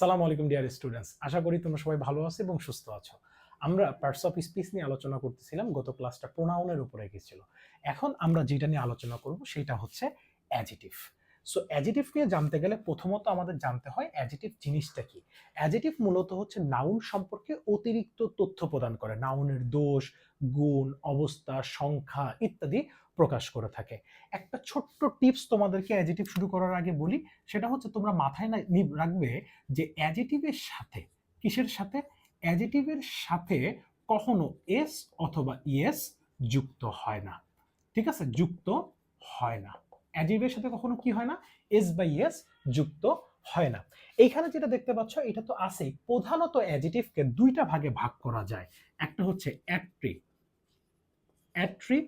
সালাম আলাইকুম dear students আশা করি তোমরা সবাই ভালো আছো এবং সুস্থ আছো। আমরা পার্টস অফ স্পিচ নিয়ে আলোচনা করতেছিলাম, গত ক্লাসটা প্রোনাউনের উপরে গেছিল এখন আমরা যেটা নিয়ে আলোচনা করব, সেটা হচ্ছে অ্যাজিটিভ সো অ্যাজিটিভ নিয়ে জানতে গেলে প্রথমত আমাদের জানতে হয় অ্যাজিটিভ জিনিসটা কি। অ্যাজিটিভ মূলত হচ্ছে নাউন সম্পর্কে অতিরিক্ত তথ্য প্রদান করে। নাউনের দোষ, গুণ, অবস্থা, সংখ্যা ইত্যাদি প্রকাশ করে থাকে। একটা ছোট্ট টিপস তোমাদেরকে অ্যাজিটিভ শুরু করার আগে বলি, সেটা হচ্ছে তোমরা মাথায় না রাখবে যে অ্যাজিটিভের সাথে, কিসের সাথে? অ্যাজিটিভের সাথে কখনো এস অথবা ইএস যুক্ত হয় না। ঠিক আছে? যুক্ত হয় না। অ্যাজিটিভের সাথে কখনো কি হয় না? এস বা ইএস যুক্ত হয় না। এইখানে যেটা দেখতে পাচ্ছ, এটা তো আছেই প্রধানত অ্যাজিটিভকে দুইটা ভাগে ভাগ করা যায়। একটা হচ্ছে attri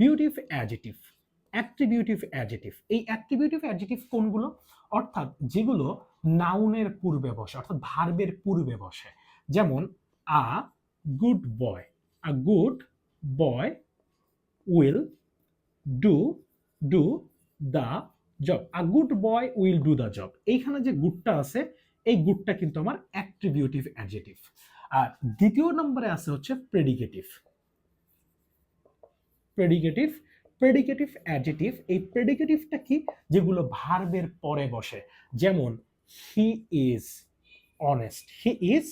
attributive adjective attributive adjective এই অ্যাট্রিবিউটিভ অ্যাডজেটিভ কোনগুলো? অর্থাৎ যেগুলো নাউনের পূর্বে বসে, অর্থাৎ ভার্বের পূর্বে বসে। যেমন a good boy a good boy will do do the job a good boy will do the job এইখানে যে গুডটা আছে, এই গুডটা কিন্তু আমার অ্যাট্রিবিউটিভ অ্যাডজেটিভ আর দ্বিতীয় নম্বরে আছে হচ্ছে প্রেডিকেটিভ প্রেডিকেটিভ প্রেডিকেটিভ অ্যাডজেটিভ এই প্রেডিকেটিভটা কি? যেগুলো ভার্বের পরে বসে। যেমন he is honest he is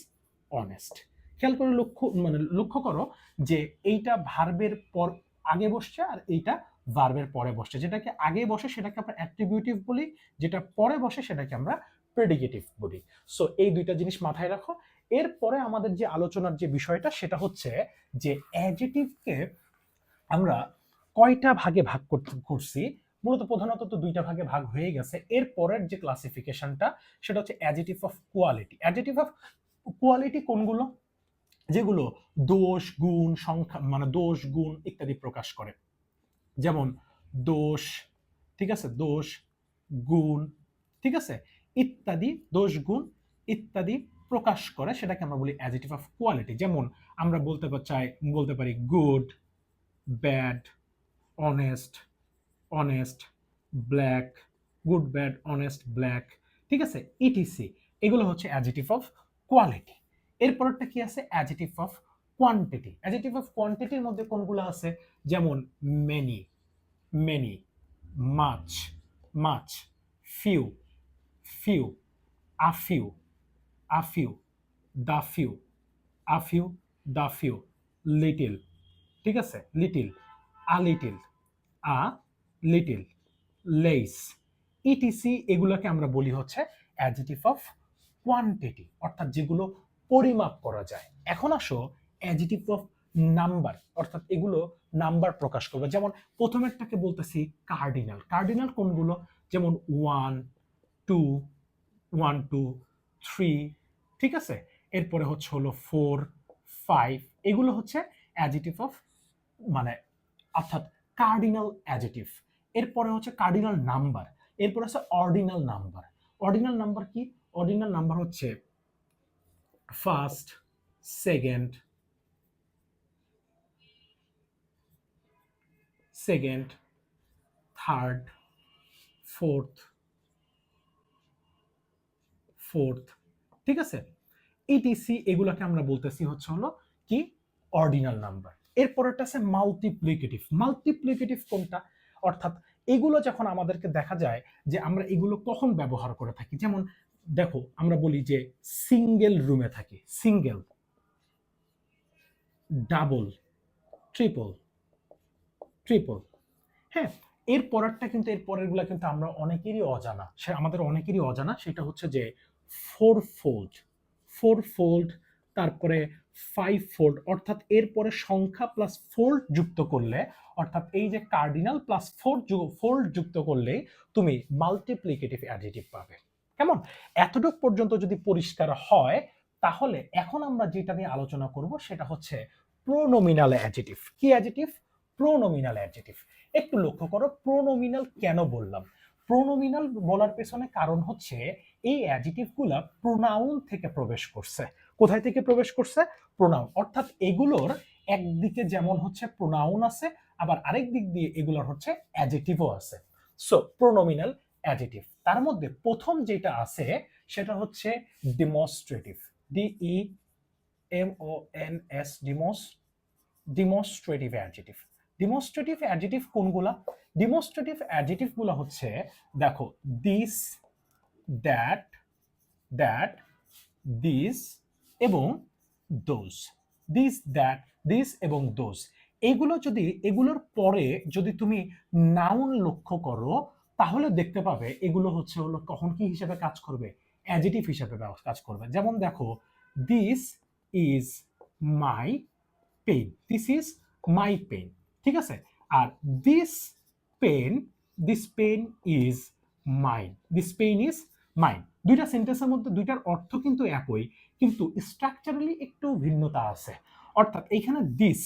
honest খেয়াল করে লক্ষ্য মানে লক্ষ্য করো যে এইটা ভার্বের পর আগে বসছে আর এইটা ভার্বের পরে বসছে। যেটাকে আগে বসে সেটাকে আমরা অ্যাট্রিবিউটিভ বলি, যেটা পরে বসে সেটাকে আমরা প্রেডিকেটিভ বলি। সো এই দুইটা জিনিস মাথায় রাখো। এরপরে আমাদের যে আলোচনার যে বিষয়টা, সেটা হচ্ছে যে অ্যাডজেটিভকে আমরা কয়টা ভাগে ভাগ করছি? মূলত প্রধানত তো দুইটা ভাগে ভাগ হয়ে গেছে। এর পরের যে ক্লাসিফিকেশনটা সেটা হচ্ছে adjective of quality adjective of quality কোনগুলো? যেগুলো দোষ, গুণ, সংখ্যা মানে দোষ, গুণ ইত্যাদি প্রকাশ করে। যেমন দোষ, ঠিক আছে? দোষ, গুণ, ঠিক আছে? ইত্যাদি, দোষ, গুণ ইত্যাদি প্রকাশ করে, সেটাকে আমরা বলি অ্যাডজেটিভ অফ কোয়ালিটি যেমন আমরা বলতে চাই, বলতে পারি good bad honest honest black good bad honest black ঠিক আছে? ইটিসি এগুলো হচ্ছে অ্যাডজেটিভ অফ কোয়ালিটি এরপরটা কি আছে? Adjective of quantity adjective of কোয়ান্টিটির মধ্যে কোনগুলো আছে? যেমন many many much much few few a few a few the few a few the few little ঠিক আছে? Little a little a little less ETC এগুলোকে আমরা বলি হচ্ছে অ্যাডজেটিভ অফ কোয়ান্টিটি অর্থাৎ যেগুলো পরিমাপ করা যায়। এখন আসো অ্যাডজেটিভ অফ নাম্বার অর্থাৎ এগুলো নাম্বার প্রকাশ করবে। যেমন প্রথমেরটাকে বলতেছি কার্ডিনাল কার্ডিনাল কোনগুলো? যেমন one two one two three ঠিক আছে? এরপরে হচ্ছে হলো ফোর ফাইভ এগুলো হচ্ছে অ্যাডজেটিভ অফ মানে অর্থাৎ কার্ডিনাল অ্যাডজেটিভ এরপরে হচ্ছে কার্ডিনাল নাম্বার এরপরে হচ্ছে অর্ডিনাল নাম্বার অর্ডিনাল নাম্বার কি? অর্ডিনাল নাম্বার হচ্ছে first second second third fourth fourth ঠিক আছে? ইটিসি এগুলোকে আমরা বলতেছি হচ্ছে হলো কি? অর্ডিনাল নাম্বার এরপরেরটা আছে মাল্টিপ্লিকেটিভ মাল্টিপ্লিকেটিভ কোনটা? অর্থাৎ এগুলো যখন আমাদেরকে দেখা যায় যে আমরা এগুলো কখন ব্যবহার করে থাকি, যেমন দেখো, আমরা বলি যে সিঙ্গেল রুমে থাকি সিঙ্গেল ডাবল ট্রিপল ট্রিপল হ্যাঁ এর পরেরটা কিন্তু এর পরেরগুলো কিন্তু আমরা অনেকেরই অজানা, সে আমাদের অনেকেরই অজানা, সেটা হচ্ছে যে ফোর ফোল্ড ফোর ফোল্ড তারপরে ফাইভ ফোল্ড অর্থাৎ এরপরে সংখ্যা প্লাস ফোল্ড যুক্ত করলে, অর্থাৎ এই যে কার্ডিনাল প্লাস ফোর ফোল্ড যুক্ত করলে তুমি মাল্টিপ্লিকেটিভ অ্যাডিটিভ পাবে। কেমন? এতটুকু পর্যন্ত যদি পরিষ্কার হয়, তাহলে এখন আমরা যেটা নিয়ে আলোচনা করব সেটা হচ্ছে প্রোনোমিনাল অ্যাডজেটিভ কি অ্যাডজেটিভ প্রোনোমিনাল অ্যাডজেটিভ একটু লক্ষ্য করো প্রোনোমিনাল কেন বললাম? প্রোনোমিনাল বলার পেছনে কারণ হচ্ছে, এই অ্যাডজেটিভগুলা প্রোনাউন থেকে প্রবেশ করছে। কোথায় থেকে প্রবেশ করছে? প্রোনাউন অর্থাৎ এগুলোর একদিকে যেমন হচ্ছে প্রোনাউন আছে, আবার আরেক দিক দিয়ে এগুলোর হচ্ছে অ্যাডজেটিভও আছে। সো প্রোনোমিনাল অ্যাডজেটিভ তার মধ্যে প্রথম যেটা আছে, সেটা হচ্ছে demonstrative D E M O N S demos demonstrative adjective demonstrative adjective কোনগুলা? ডিমনস্ট্রেটিভ অ্যাডজেটিভগুলো হচ্ছে, দেখো দিস দ্যাট দ্যাট দিস এবং দোজ দিস দ্যাট দিস এবং দোজ এগুলো যদি, এগুলোর পরে যদি তুমি নাউন লক্ষ্য করো, তাহলে দেখতে পাবে এগুলো হচ্ছে হলো কখন কি হিসেবে কাজ করবে অ্যাজিটিভ হিসেবে কাজ করবে। যেমন দেখো this is my pen this is my pen ঠিক আছে? আর this pen this pen is mine this pen is mine দুইটা সেন্টেন্সের মধ্যে দুইটার অর্থ কিন্তু একই, কিন্তু স্ট্রাকচারালি একটু ভিন্নতা আছে। অর্থাৎ এইখানে দিস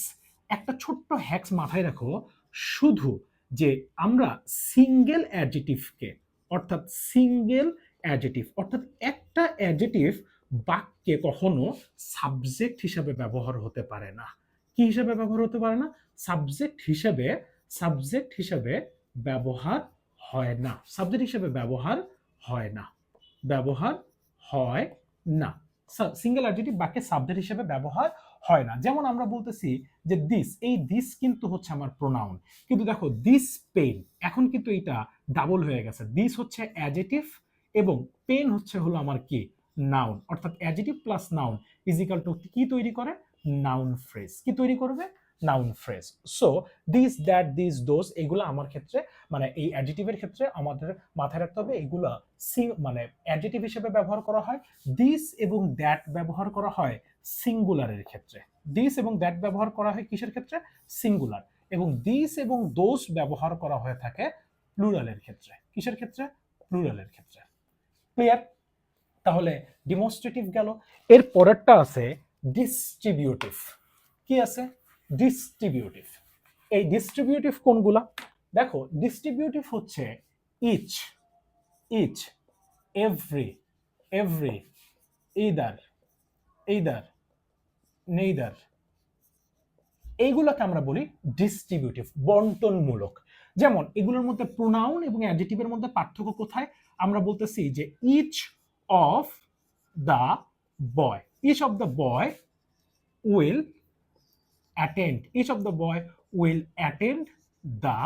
একটা ছোট্ট হ্যাক্স মাথায় রাখো, শুধু যে আমরা সিঙ্গেল অ্যাডজেটিভকে অর্থাৎ সিঙ্গেল অ্যাডজেটিভ অর্থাৎ একটা অ্যাডজেটিভ বাক্যে কখনো সাবজেক্ট হিসাবে ব্যবহার হতে পারে না। কি হিসাবে ব্যবহার হতে পারে না? সাবজেক্ট হিসাবে সাবজেক্ট হিসাবে ব্যবহার হয় না। সাবজেক্ট হিসাবে ব্যবহার হয় না। ব্যবহার হয় না। সিঙ্গেল অ্যাডজেটিভ বাক্যে সাবজেক্ট হিসেবে ব্যবহার হয় না। যেমন আমরা বলতেছি যে দিস এই দিস কিন্তু হচ্ছে আমার প্রোনাউন কিন্তু দেখো দিস পেন এখন কিন্তু এটা ডাবল হয়ে গেছে। দিস হচ্ছে অ্যাডজেটিভ এবং পেন হচ্ছে হলো আমার কি? নাউন অর্থাৎ adjective plus noun is equal to কি তৈরি করে? নাউন ফ্রেজ কি তৈরি করবে? Noun phrase so this that this those এগুলো আমার ক্ষেত্রে মানে এই অ্যাডজেটিভের ক্ষেত্রে আমাদের মাথায় রাখতে হবে, এগুলো সি- মানে অ্যাডজেটিভ হিসেবে ব্যবহার করা হয়। দিস এবং দ্যাট ব্যবহার করা হয় সিঙ্গুলারের ক্ষেত্রে। দিস এবং দ্যাট ব্যবহার করা হয় কিসের ক্ষেত্রে? সিঙ্গুলার এবং দিস এবং দোজ ব্যবহার করা হয়ে থাকে প্লুরালের ক্ষেত্রে। কিসের ক্ষেত্রে? প্লুরালের ক্ষেত্রে। ক্লিয়ার তাহলে ডিমনস্ট্রেটিভ গেল। এর পরেরটা আছে ডিস্ট্রিবিউটিভ কি আছে? ডিস্ট্রিবিউটিভ এই ডিস্ট্রিবিউটিভ কোনগুলা? দেখো ডিস্ট্রিবিউটিভ হচ্ছে each each every every either either neither এইগুলোকে আমরা বলি ডিস্ট্রিবিউটিভ বন্টনমূলক। যেমন, এগুলোর মধ্যে প্রোনাউন এবং অ্যাডজেটিভের মধ্যে পার্থক্য কোথায়? আমরা বলতেছি যে each of the boy each of the boy will attend each of the boy will attend the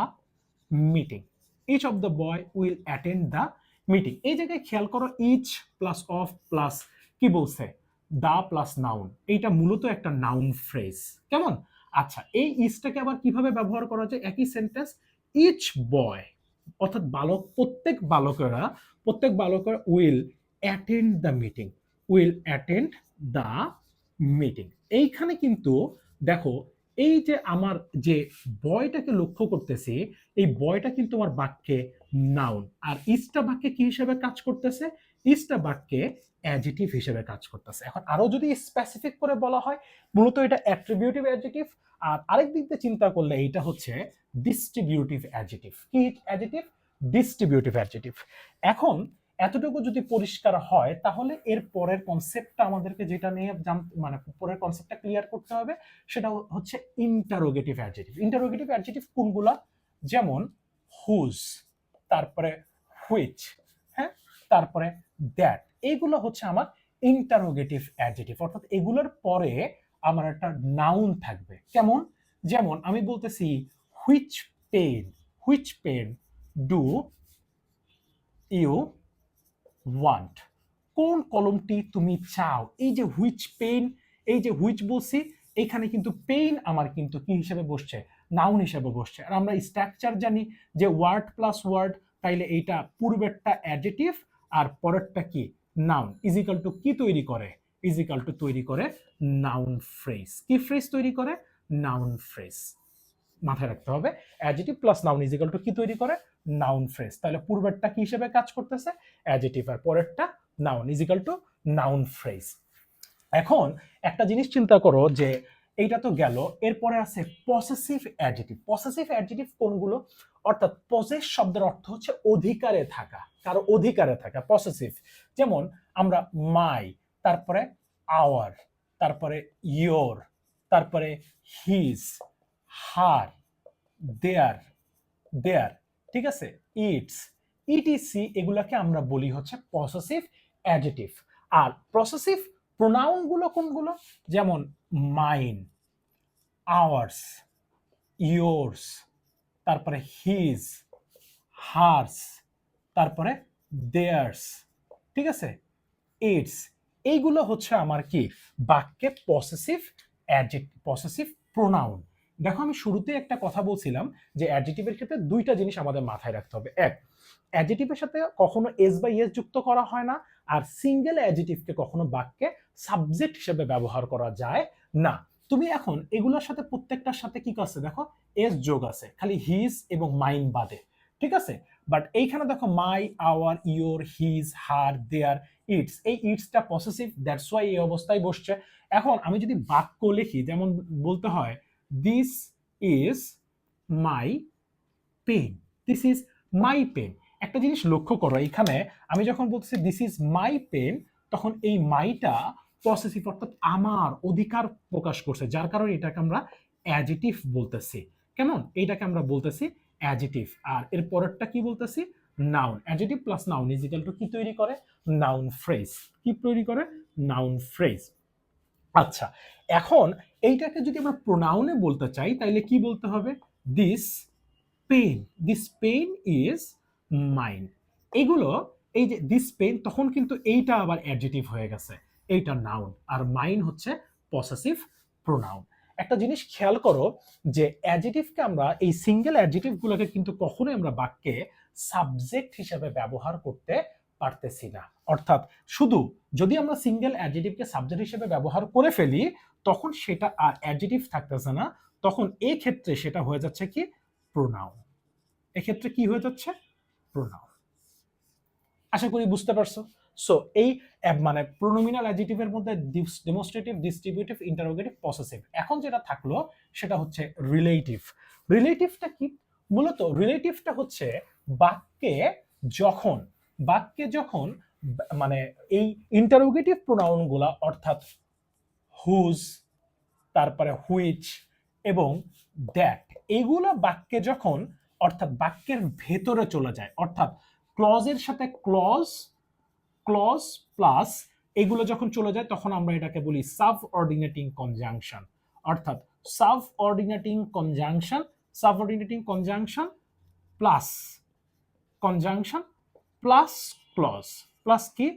meeting each of the boy will attend the meeting এই জায়গায় খেয়াল করো ইচ প্লাস অফ প্লাস কি বলছে? দা প্লাস নাউন এইটা মূলত একটা noun phrase কেমন? আচ্ছা এই ইচটাকে আবার কীভাবে ব্যবহার করা যায়? একই সেন্টেন্স ইচ বয় অর্থাৎ বালক, প্রত্যেক বালকেরা, প্রত্যেক বালকের will attend the meeting will attend the meeting এইখানে কিন্তু দেখো, এই যে আমার যে বয়টাকে লক্ষ্য করতেছি, এই বয়টা কিন্তু আমার বাক্যে নাউন আর ইস্টা বাক্যে কি হিসেবে কাজ করতেছে? ইস্টা বাক্যে অ্যাডজেটিভ হিসেবে কাজ করতেছে। এখন আরও যদি স্পেসিফিক করে বলা হয়, মূলত এটা অ্যাট্রিবিউটিভ অ্যাডজেটিভ আর আরেক দিক দিয়ে চিন্তা করলে এটা হচ্ছে ডিস্ট্রিবিউটিভ অ্যাডজেটিভ কি অ্যাডজেটিভ ডিস্ট্রিবিউটিভ অ্যাডজেটিভ এখন এতটুকু যদি পরিষ্কার হয়, তাহলে এর পরের কনসেপ্টটা আমাদেরকে যেটা নিয়ে মানে পরের কনসেপ্টটা ক্লিয়ার করতে হবে, সেটা হচ্ছে ইন্টারোগেটিভ অ্যাডজেটিভ ইন্টারোগেটিভ অ্যাডজেটিভ কোনগুলা? যেমন হুজ তারপরে হুইচ হ্যাঁ? তারপরে দ্যাট এইগুলো হচ্ছে আমার ইন্টারোগেটিভ অ্যাডজেটিভ অর্থাৎ এগুলোর পরে আমার একটা নাউন থাকবে। কেমন? যেমন আমি বলতেছি which pen which pen do you want কোন কলমটি তুমি চাও? এই যে হুইচ পেন এই যে হুইচ বলছি, এখানে কিন্তু পেইন আমার কিন্তু কি হিসেবে বসছে? নাউন হিসেবে বসছে। আর আমরা স্ট্রাকচার জানি যে ওয়ার্ড প্লাস ওয়ার্ড তাইলে এইটা পূর্বেরটা অ্যাডজেটিভ আর পরেরটা কি? নাউন ইজিক্যাল টু কি তৈরি করে? ইজিক্যাল টু তৈরি করে নাউন ফ্রেজ কি ফ্রেজ তৈরি করে? নাউন ফ্রেজ মাথায় রাখতে হবে। Adjective plus noun is equal to কি তৈরি করে? নাউন ফ্রেজ তাহলে পূর্বেরটা কি হিসেবে কাজ করতেছে? অ্যাডজেটিভ আর পরেরটা noun is equal to noun phrase এখন একটা জিনিস চিন্তা করো যে এইটা তো গেল, এরপরে আছে পসেসিভ অ্যাডজেটিভ পসেসিভ অ্যাডজেটিভ কোনগুলো? অর্থাৎ পসেস শব্দের অর্থ হচ্ছে অধিকারে থাকা, কারও অধিকারে থাকা পসেসিভ যেমন আমরা মাই তারপরে আওয়ার তারপরে ইয়োর তারপরে হিজ হার দেয়ার দেয়ার ঠিক আছে? ইটস ইটিসি এগুলাকে আমরা বলি হচ্ছে পসেসিভ অ্যাডজেটিভ আর প্রসেসিভ প্রোনাউনগুলো কোনগুলো? যেমন মাইন আওয়ার্স ইয়োর্স তারপরে হিজ হার্স তারপরে দেয়ার্স ঠিক আছে? ইটস এইগুলো হচ্ছে আমার কি? বাক্যে পসেসিভ অ্যাডজেক্ট পসেসিভ প্রোনাউন দেখো, আমি শুরুতে একটা কথা বলছিলাম যে অ্যাডজেটিভের ক্ষেত্রে দুইটা জিনিস আমাদের মাথায় রাখতে হবে। এক অ্যাডজেটিভের সাথে কখনো এস বাই এস যুক্ত করা হয় না, আর সিঙ্গেল অ্যাডজেটিভকে কখনো বাক্যে সাবজেক্ট হিসেবে ব্যবহার করা যায় না। তুমি এখন এগুলোর সাথে প্রত্যেকটার সাথে কি করছে? দেখো এস যোগ আছে, খালি হিজ এবং মাইন বাদে, ঠিক আছে? বাট এইখানে দেখো my our your his her their its এই ইটসটা পসেসিভ দ্যাটস ওয়াই এই অবস্থায় বসছে। এখন আমি যদি বাক্য লিখি, যেমন বলতে হয় this is my pen this is my pen একটা জিনিস লক্ষ্য করো, এখানে আমি যখন বলতেছি দিস ইজ মাই পেন তখন এই মাইটা পসেসিভ অর্থাৎ আমার অধিকার প্রকাশ করছে, যার কারণে এটাকে আমরা অ্যাজিটিভ বলতেছি। কেমন? এইটাকে আমরা বলতেছি অ্যাজিটিভ আর এর পরেরটা কি বলতেছি? Noun adjective plus noun is equal to কি তৈরি করে? নাউন ফ্রেজ কি তৈরি করে? নাউন ফ্রেজ আচ্ছা এখন এইটাকে যদি আমরা প্রোনাউনে বলতে চাই তাহলে কি বলতে হবে? This pen this pen is mine এগুলো, এই যে দিস পেন তখন কিন্তু এইটা আবার অ্যাডজেটিভ হয়ে গেছে। এইটা নাউন আর মাইন হচ্ছে পসেসিভ প্রোনাউন একটা জিনিস খেয়াল করো যে অ্যাডজেটিভকে আমরা, এই সিঙ্গেল অ্যাডজেটিভগুলোকে কিন্তু কখনোই আমরা বাক্যে সাবজেক্ট হিসেবে ব্যবহার করতে পারতেছি না। অর্থাৎ শুধু যদি আমরা সিঙ্গেল অ্যাডজেটিভকে সাবজেক্ট হিসেবে ব্যবহার করে ফেলি তখন সেটা আর অ্যাডজেটিভ থাকতেছে না। তখন এই ক্ষেত্রে সেটা হয়ে যাচ্ছে কি? প্রোনাউন এক্ষেত্রে কি হয়ে যাচ্ছে? প্রোনাউন আশা করি বুঝতে পারছ। সো এই মানে প্রোনোমিনাল অ্যাডজেটিভের মধ্যে ডেমোস্ট্রেটিভ ডিস্ট্রিবিউটিভ ইন্টারোগেটিভ পসেসিভ এখন যেটা থাকল, সেটা হচ্ছে রিলেটিভ রিলেটিভটা কি? মূলত রিলেটিভটা হচ্ছে বাক্যে যখন বাক্যে যখন মানে এই ইন্টারোগেটিভ প্রোনাউনগুলা অর্থাৎ হুজ তারপরে হুইচ এবং দ্যাট এগুলো বাক্যে যখন, অর্থাৎ বাক্যের ভেতরে চলে যায়, অর্থাৎ ক্লজের সাথে ক্লজ ক্লজ প্লাস এগুলো যখন চলে যায়, তখন আমরা এটাকে বলি সাব অর্ডিনেটিং কনজাংশন অর্থাৎ subordinating conjunction subordinating conjunction plus conjunction plus clause plus কি?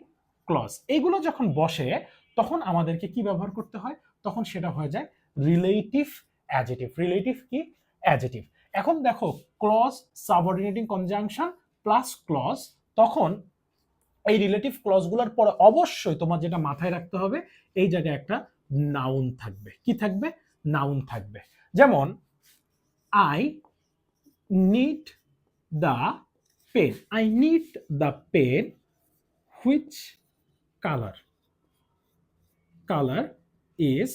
ক্লজ এগুলো যখন বসে তখন আমাদেরকে কি ব্যবহার করতে হয়? তখন সেটা হয়ে যায় রিলেটিভ অ্যাজেটিভ রিলেটিভ কি? অ্যাজেটিভ এখন দেখো clause subordinating conjunction plus clause তখন এই রিলেটিভ ক্লজগুলোর পরে অবশ্যই তোমার যেটা মাথায় রাখতে হবে, এই জায়গায় একটা নাউন থাকবে। কি থাকবে? নাউন থাকবে। যেমন I need the pen I need the pen which colour colour is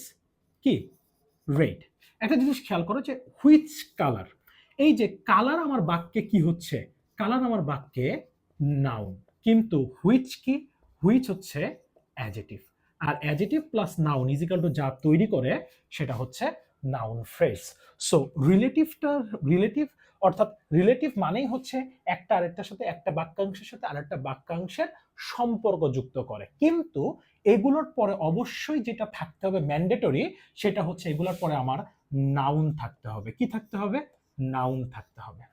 কি? রেড একটা জিনিস খেয়াল করো যে হুইচ কালার এই যে কালার আমার বাক্যে কি হচ্ছে? কালার আমার বাক্যে নাউন কিন্তু হুইচ কি? হুইচ হচ্ছে adjective R adjective plus noun equal to যা তৈরি করে, সেটা হচ্ছে নাউন ফ্রেজ সো রিলেটিভটা রিলেটিভ অর্থাৎ রিলেটিভ মানেই হচ্ছে একটা আরেকটার সাথে একটা বাক্যাংশের সাথে আরেকটা বাক্যাংশের সম্পর্ক যুক্ত করে। কিন্তু এগুলোর পরে অবশ্যই যেটা থাকতে হবে ম্যান্ডেটরি সেটা হচ্ছে এগুলোর পরে আমার নাউন থাকতে হবে। কি থাকতে হবে? নাউন থাকতে হবে।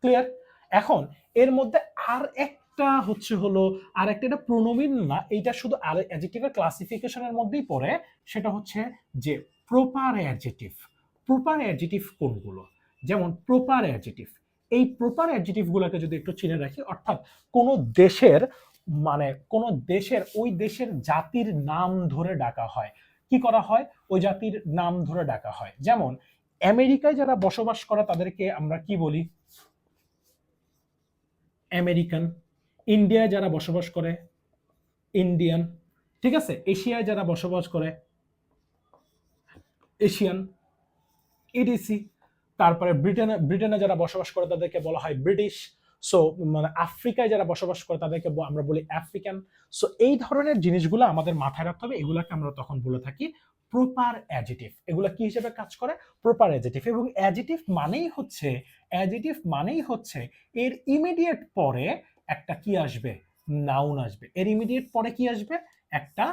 ক্লিয়ার এখন এর মধ্যে আর একটা হচ্ছে হলো আর একটা এটা প্রোনোমিন না, এইটা শুধু আর অ্যাডজেক্টিভের ক্লাসিফিকেশনের মধ্যেই পড়ে, সেটা হচ্ছে যে প্রপার অ্যাডজেক্টিভ প্রপার অ্যাডজেক্টিভ কোনগুলো? যেমন প্রপার অ্যাডজেক্টিভ এই প্রপার অ্যাডজেক্টিভগুলোকে যদি একটু চিনে রাখি, অর্থাৎ কোনো দেশের মানে কোনো দেশের, ওই দেশের জাতির নাম ধরে ডাকা হয়। কি করা হয়? ওই জাতির নাম ধরে ডাকা হয়। যেমন, আমেরিকায় যারা বসবাস করে, তাদেরকে আমরা কি বলি? আমেরিকান। ইন্ডিয়ায় যারা বসবাস করে, ইন্ডিয়ান। ঠিক আছে? এশিয়ায় যারা বসবাস করে, এশিয়ান। ইডিসি তারপরে ব্রিটেনে ব্রিটেনে যারা বসবাস করে, তাদেরকে বলা হয় ব্রিটিশ। সো মানে আফ্রিকায় যারা বসবাস করে, তাদেরকে আমরা বলি আফ্রিকান সো এই ধরনের জিনিসগুলো আমাদের মাথায় রাখতে হবে। এগুলাকে আমরা তখন বলে থাকি প্রপার অ্যাজিটিভ এগুলো কি হিসেবে কাজ করে? প্রপার অ্যাজিটিভ এবং অ্যাজিটিভ মানেই হচ্ছে অ্যাজিটিভ মানেই হচ্ছে এর ইমিডিয়েট পরে একটা কি আসবে? নাউন আসবে। এর ইমিডিয়েট পরে কি আসবে? একটা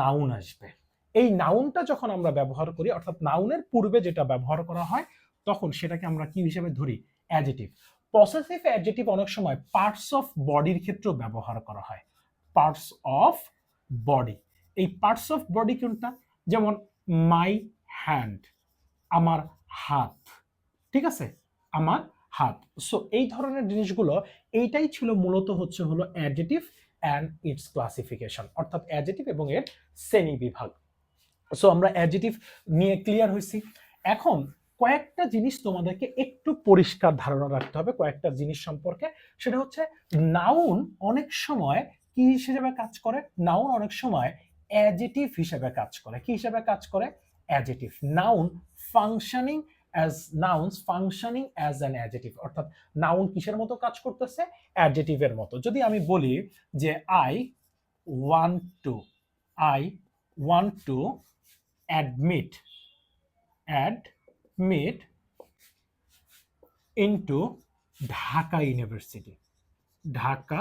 নাউন আসবে। এই নাউনটা যখন আমরা ব্যবহার করি, অর্থাৎ নাউনের পূর্বে যেটা ব্যবহার করা হয়, তখন সেটাকে আমরা কি হিসেবে ধরি? অ্যাডজেটিভ পসেসিভ অ্যাডজেটিভ অনেক সময় পার্টস অফ বডির ক্ষেত্রেও ব্যবহার করা হয়। পার্টস অফ বডি এই পার্টস অফ বডি কোনটা? যেমন মাই হ্যান্ড আমার হাত। ঠিক আছে? আমার হাত। সো এই ধরনের জিনিসগুলো, এইটাই ছিল মূলত হচ্ছে হলো অ্যাডজেটিভ অ্যান্ড ইটস ক্লাসিফিকেশন অর্থাৎ অ্যাডজেটিভ এবং এর শ্রেণি বিভাগ সো আমরা অ্যাডজেটিভ নিয়ে ক্লিয়ার হয়েছি। এখন কয়েকটা জিনিস তোমাদেরকে একটু পরিষ্কার ধারণা রাখতে হবে কয়েকটা জিনিস সম্পর্কে। সেটা হচ্ছে নাউন অনেক সময় কি হিসেবে কাজ করে? নাউন অনেক সময় অ্যাডজেটিভ হিসেবে কাজ করে। কি হিসেবে কাজ করে? Adjective noun functioning as nouns functioning as an adjective অর্থাৎ নাউন কিসের মতো কাজ করতেছে? অ্যাডজেটিভের মতো। যদি আমি বলি যে I want to I want to admit admit into Dhaka university Dhaka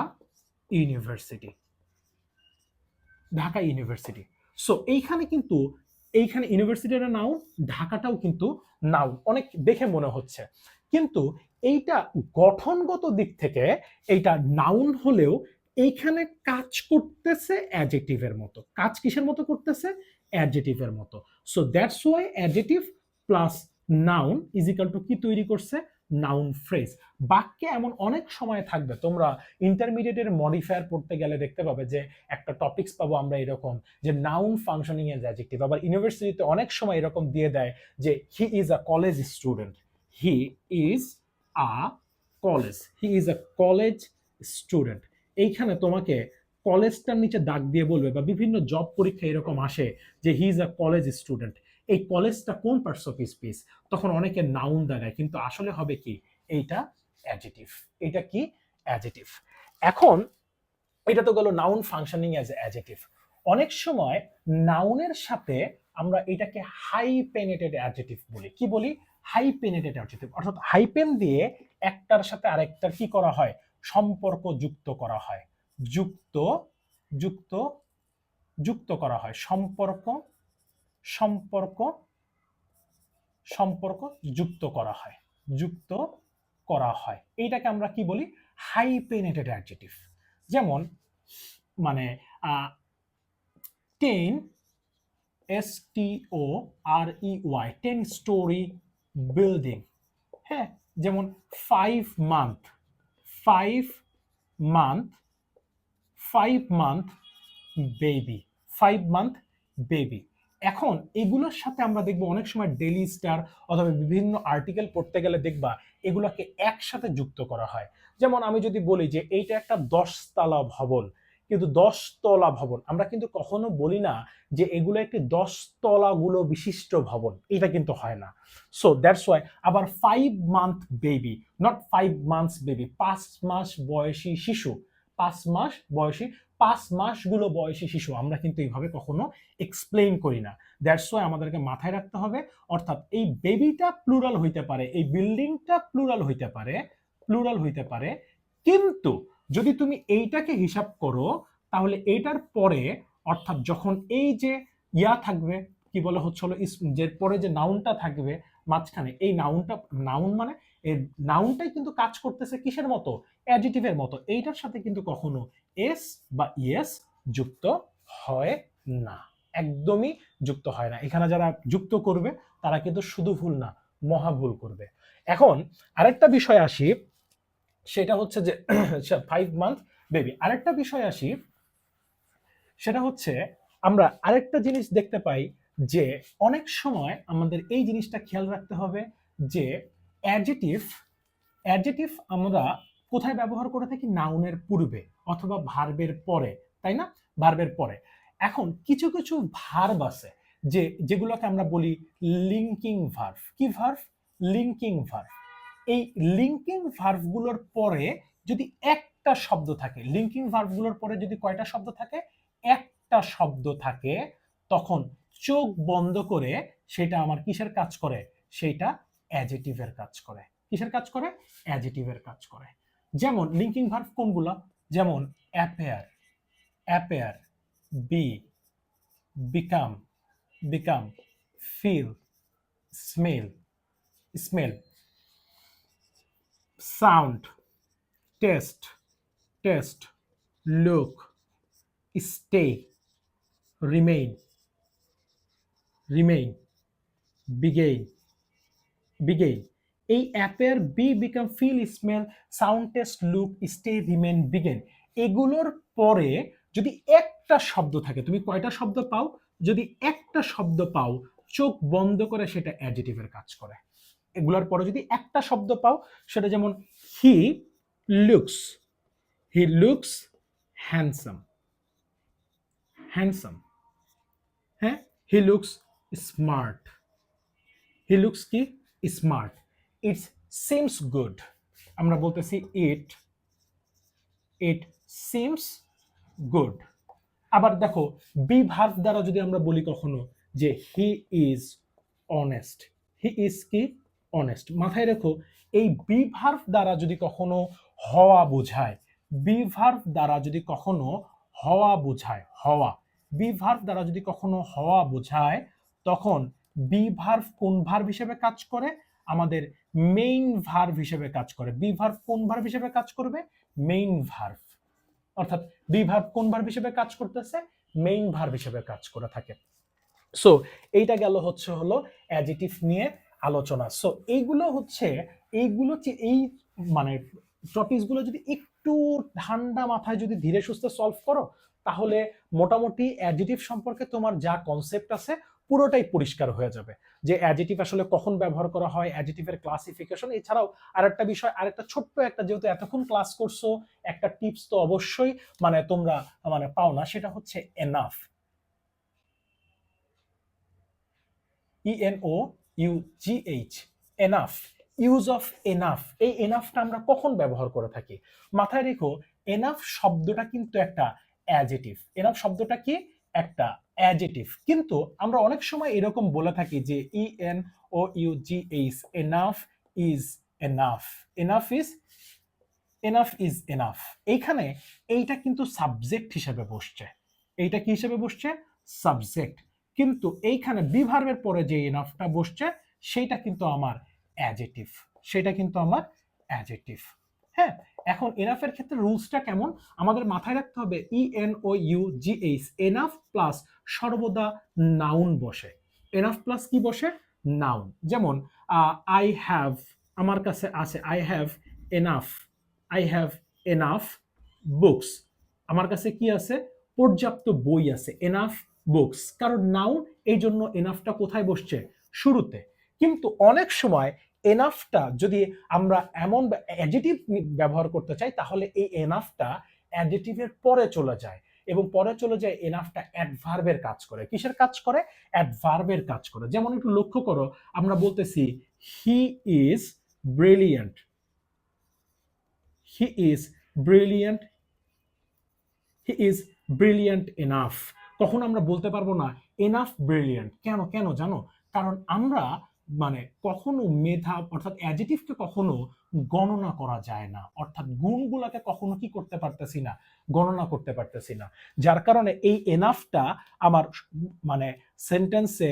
university Dhaka university so এইখানে কিন্তু, এইখানে ইউনিভার্সিটির নাউন ঢাকাটাও কিন্তু নাউন অনেক দেখে মনে হচ্ছে। কিন্তু এইটা গঠনগত দিক থেকে এইটা নাউন হলেও এইখানে কাজ করতেছে অ্যাডজেক্টিভের মতো। কাজ কিসের মতো করতেছে? অ্যাডজেটিভের মতো। So that's why adjective plus noun equal to কি তৈরি করছে? নাউন ফ্রেজ বাক্যে এমন অনেক সময় থাকবে, তোমরা ইন্টারমিডিয়েটের মডিফায়ার পড়তে গেলে দেখতে পাবে যে একটা টপিকস পাবো আমরা এরকম, যে নাউন ফাংশনিং এজ অ্যাডজেক্টিভ আবার ইউনিভার্সিটিতে অনেক সময় এরকম দিয়ে দেয় যে he is a college student he is a college he is a college student এইখানে তোমাকে কলেজটার নিচে দাগ দিয়ে বলবে বা বিভিন্ন জব পরীক্ষা এরকম আসে যে he is a college student এই কলেজটা কোন পার্টস অফ স্পিচ তখন অনেকে নাউন দাঁড়ায় কিন্তু আসলে হবে কি? এইটা অ্যাডজেটিভ এটা কি? অ্যাডজেটিভ এখন এটা তো গেল নাউন ফাংশনিং অ্যাজ অ্যাডজেটিভ অনেক সময় নাউনের সাথে আমরা এটাকে হাই পেনেটেড অ্যাডজেটিভ বলি। কি বলি? হাই পেনেটেড অ্যাডজেটিভ অর্থাৎ হাইপেন দিয়ে একটার সাথে আরেকটার কি করা হয়? সম্পর্ক যুক্ত করা হয়। যুক্ত যুক্ত যুক্ত করা হয়। সম্পর্ক সম্পর্ক সম্পর্ক যুক্ত করা হয়, যুক্ত করা হয়। এইটাকে আমরা কি বলি? হাইপেনেটেড অ্যাডজেটিভ যেমন মানে ten S T O R E Y ten storey building হ্যাঁ যেমন five month five month five month baby five month baby এখন এগুলোর সাথে আমরা দেখব অনেক সময় ডেলি স্টার অথবা বিভিন্ন আর্টিকেল পড়তে গেলে দেখবা এগুলোকে একসাথে যুক্ত করা হয়। যেমন আমি যদি বলি যে এইটা একটা দশতলা ভবন, কিন্তু দশতলা ভবন, আমরা কিন্তু কখনো বলি না যে এগুলো একটি দশতলা গুলো বিশিষ্ট ভবন, এটা কিন্তু হয় না। সো দ্যাটস ওয়াই আবার five month baby not five months baby পাঁচ মাস বয়সী শিশু পাঁচ মাস বয়সী, পাঁচ মাসগুলো বয়সী শিশু। আমরা কিন্তু এইভাবে কখনো এক্সপ্লেইন করি না। দ্যাটস ওয়াই আমাদেরকে মাথায় রাখতে হবে। অর্থাৎ এই বেবিটা প্লুরাল হইতে পারে, এই বিল্ডিংটা প্লুরাল হইতে পারে প্লুরাল হইতে পারে। কিন্তু যদি তুমি এইটাকে হিসাব করো, তাহলে এইটার পরে, অর্থাৎ যখন এই যে ইয়া থাকবে, কি বলে হচ্ছে হলো যে পরে যে নাউনটা থাকবে, মাঝখানে, এই নাউনটা নাউন মানে এই নাউনটাই কিন্তু কাজ করতেছে কিসের মতো? অ্যাডিটিভের মতো। এইটার সাথে কিন্তু কখনো এস বা ইয়েস যুক্ত হয় না। একদমই যুক্ত হয় না। এখানে যারা যুক্ত করবে, তারা কিন্তু শুধু ভুল না, মহা ভুল করবে। এখন আরেকটা বিষয় আসি, সেটা হচ্ছে যে ফাইভ মান্থ বেবি আরেকটা বিষয় আসি, সেটা হচ্ছে আমরা আরেকটা জিনিস দেখতে পাই যে, অনেক সময় আমাদের এই জিনিসটা খেয়াল রাখতে হবে যে অ্যাডজেটিভ অ্যাডজেটিভ আমরা কোথায় ব্যবহার করে থাকি? নাউনের পূর্বে অথবা ভার্বের পরে, তাই না? ভার্বের পরে। এখন কিছু কিছু ভার্ব আছে যে, যেগুলোকে আমরা বলি লিঙ্কিং ভার্ভ কি ভার্ভ লিঙ্কিং ভার্ভ এই লিঙ্কিং ভার্ভগুলোর পরে যদি একটা শব্দ থাকে লিঙ্কিং ভার্ভগুলোর পরে যদি কয়টা শব্দ থাকে? একটা শব্দ থাকে, তখন চোখ বন্ধ করে সেটা আমার কিসের কাজ করে? সেটা অ্যাজেটিভের কাজ করে। কিসের কাজ করে? অ্যাজেটিভের কাজ করে। যেমন লিঙ্কিং ভার্ভ কোনগুলা? যেমন appear appear be become become feel smell smell sound taste taste look stay remain remain begin begin এই appear be become feel smell sound taste look stay remain begin এগুলোর পরে যদি একটা শব্দ থাকে, তুমি কয়টা শব্দ পাও? যদি একটা শব্দ পাও, চোখ বন্ধ করে সেটা অ্যাডিটিভের কাজ করে। এগুলোর পরে যদি একটা শব্দ পাও, সেটা যেমন he looks he looks handsome handsome হ্যাঁ? He looks smart he looks কি? স্মার্ট ইটস সিমস গুড আমরা বলতেছি ইট ইট সিমস গুড আবার দেখো বি ভার্ভ দ্বারা যদি আমরা বলি কখনো যে he is honest he is কি? অনেস্ট মাথায় রেখো, এই বি ভার্ভ দ্বারা যদি কখনো হওয়া বোঝায় বি ভার্ভ দ্বারা যদি কখনো হওয়া বোঝায়, হওয়া বি ভার্ভ দ্বারা যদি কখনো হওয়া বোঝায়, তখন বি ভার্ভ কোন ভার্ভ হিসেবে কাজ করে? আমাদের মেইন ভার্ভ হিসেবে কাজ করে। বি ভার্ভ কোন ভার্ভ হিসেবে কাজ করবে? মেইন ভার্ভ অর্থাৎ বি ভার্ভ কোন ভার্ভ হিসেবে কাজ করতেছে? মেইন ভার্ভ হিসেবে কাজ করে থাকে। সো এইটা গেল হচ্ছে হলো অ্যাডিটিভ নিয়ে আলোচনা। সো এইগুলো হচ্ছে, এইগুলো এই মানে টপিকসগুলো যদি একটু ঠান্ডা মাথায় যদি ধীরে সুস্থে সলভ করো, তাহলে মোটামুটি অ্যাডিটিভ সম্পর্কে তোমার যা কনসেপ্ট আছে পুরোটাই পরিষ্কার হয়ে যাবে। যে অ্যাডিটিভ আসলে কখন ব্যবহার করা হয় অ্যাডিটিভের ক্লাসিফিকেশন এছাড়াও আরেকটা বিষয়, আরেকটা ছোট্ট একটা যেহেতু এতক্ষণ ক্লাস করছ, একটা টিপস তো অবশ্যই মানে তোমরা মানে পাও না, সেটা হচ্ছে enough E N O H enough use of enough এই এনাফটা আমরা কখন ব্যবহার করে থাকি? মাথায় রেখো এনাফ শব্দটা কিন্তু একটা অ্যাজেটিভ এনাফ শব্দটা কি? একটা অ্যাজেটিভ কিন্তু আমরা অনেক সময় এরকম বলে থাকি যে E N O U G H enough is enough enough is enough is enough এইখানে এইটা কিন্তু সাবজেক্ট হিসেবে বসছে। এইটা কি হিসেবে বসছে? সাবজেক্ট কিন্তু এইখানে বিভার্বের পরে যে এনাফটা বসছে, সেইটা কিন্তু আমার অ্যাজেটিভ সেটা কিন্তু আমার অ্যাজেটিভ হ্যাঁ এখন এনাফের ক্ষেত্রে রুলসটা কেমন? আমাদের মাথায় রাখতে হবে E N O U G H enough plus সর্বদা নাউন বসে। এনাফ প্লাস কি বসে? নাউন যেমন আই হ্যাভ আমার কাছে আছে I have enough I have enough books আমার কাছে কি আছে? পর্যাপ্ত বই আছে এনাফ বুকস কারণ নাউন এই জন্য এনাফটা কোথায় বসছে? শুরুতে। কিন্তু অনেক সময় এনাফটা যদি আমরা এমন অ্যাডিটিভ ব্যবহার করতে চাই, তাহলে এই এনাফটা অ্যাডিটিভের পরে চলে যায় এবং পরে চলে যায় এনাফটা অ্যাডভার্বের কাজ করে। কিসের কাজ করে? অ্যাডভার্বের কাজ করে। যেমন একটু লক্ষ্য করো, আমরা বলতেছি he is brilliant he is brilliant he is brilliant enough তখন আমরা বলতে পারব না এনাফ ব্রিলিয়ান্ট কেন? কেন? জানো? কারণ আমরা মানে কখনো মেধা অর্থাৎ অ্যাডিটিভকে কখনো গণনা করা যায় না। অর্থাৎ গুণগুলোকে কখনো কি করতে পারতেছি না, গণনা করতে পারতেছি না। যার কারণে এই এনাফটা আমার মানে সেন্টেন্সে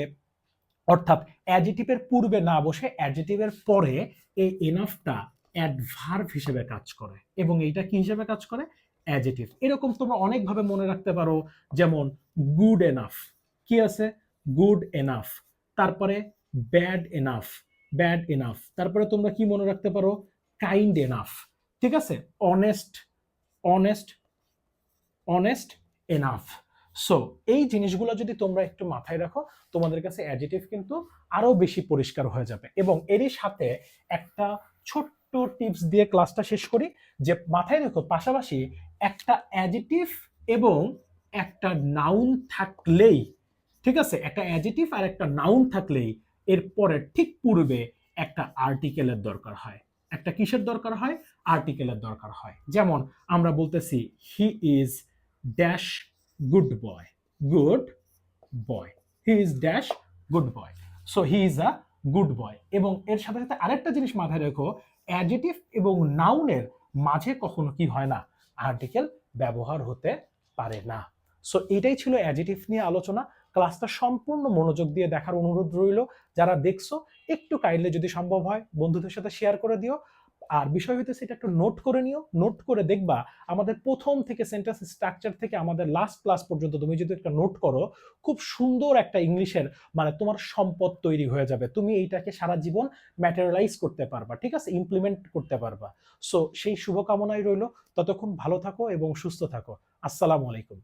অর্থাৎ অ্যাডিটিভের পূর্বে না বসে অ্যাডিটিভের পরে এই এনাফটা অ্যাডভার্ভ হিসেবে কাজ করে এবং এইটা কি হিসেবে কাজ করে? অ্যাডিটিভ এরকম তোমরা অনেকভাবে মনে রাখতে পারো, যেমন গুড এনাফ কি আছে? গুড এনাফ তারপরে ব্যাড এনাফ ব্যাড এনাফ তারপরে তোমরা কি মনে রাখতে পারো? কাইন্ড এনাফ ঠিক আছে? Honest honest honest enough so এই জিনিসগুলো যদি তোমরা একটু মাথায় রাখো, তোমাদের কাছে অ্যাডিটিভ কিন্তু আরও বেশি পরিষ্কার হয়ে যাবে। এবং এরই সাথে একটা ছোট্ট টিপস দিয়ে ক্লাসটা শেষ করি, যে মাথায় রেখো, পাশাপাশি একটা অ্যাডিটিভ এবং একটা নাউন থাকলেই, ঠিক আছে? একটা অ্যাডিটিভ আর একটা নাউন থাকলেই এর পরে ঠিক পূর্বে একটা আর্টিকেলের দরকার হয়। একটা কিসের দরকার হয়? আর্টিকেলের দরকার হয়। যেমন আমরা বলতেছি he is dash good boy good boy he is dash good boy so he is a good boy এবং এর সাথে সাথে আরেকটা জিনিস মাথায় রেখো অ্যাডজেটিভ এবং নাউনের মাঝে কখনো কি হয় না? আর্টিকেল ব্যবহার হতে পারে না। সো এটাই ছিল অ্যাজিটিভ নিয়ে আলোচনা। ক্লাসটা সম্পূর্ণ মনোযোগ দিয়ে দেখার অনুরোধ রইল। যারা দেখছ, একটু কাইন্ডলি যদি সম্ভব হয়, বন্ধুদের সাথে শেয়ার করে দিও। আর বিষয় হইতেছে, এটা একটু নোট করে নিও। নোট করে দেখবা, আমাদের প্রথম থেকে সেন্টেন্স স্ট্রাকচার থেকে আমাদের লাস্ট ক্লাস পর্যন্ত তুমি যদি একটা নোট করো, খুব সুন্দর একটা ইংলিশের মানে তোমার সম্পদ তৈরি হয়ে যাবে। তুমি এইটাকে সারা জীবন ম্যাটেরিয়ালাইজ করতে পারবা, ঠিক আছে? ইমপ্লিমেন্ট করতে পারবা। সো সেই শুভকামনাই রইল। ততক্ষণ ভালো থাকো এবং সুস্থ থাকো। আসসালামু আলাইকুম।